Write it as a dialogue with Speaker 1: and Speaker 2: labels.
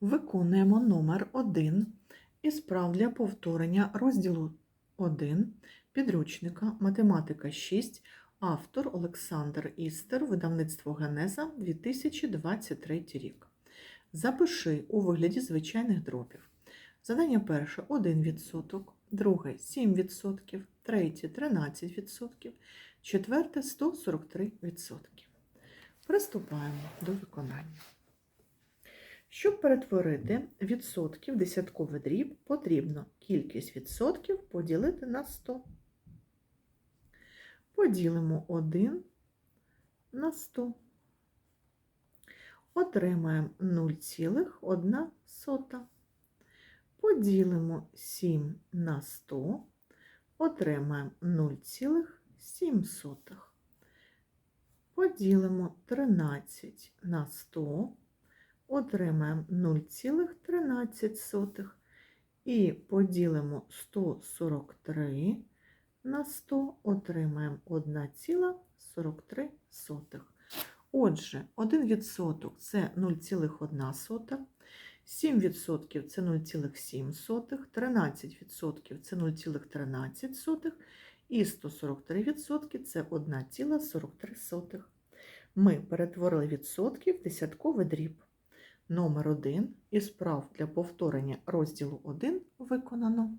Speaker 1: Виконуємо номер 1 із прав для повторення розділу 1 підручника Математика 6, автор Олександр Істер, видавництво Генеза 2023 рік. Запиши у вигляді звичайних дробів. Задання перше 1%, друге 7%, третє 13%, четверте 143%. Приступаємо до виконання. Щоб перетворити відсотки в десятковий дріб, потрібно кількість відсотків поділити на 100. Поділимо 1 на 100. Отримаємо 0,1. Поділимо 7 на 100. Отримаємо 0,7. Поділимо 13 на 100 отримаємо 0,13 і поділимо 143 на 100, отримаємо 1,43. Отже, 1% це 0,1, 7% це 0,7, 13% це 0,13 і 143% це 1,43. Ми перетворили відсотки в десятковий дріб. Номер 1 із прав для повторення розділу 1 виконано.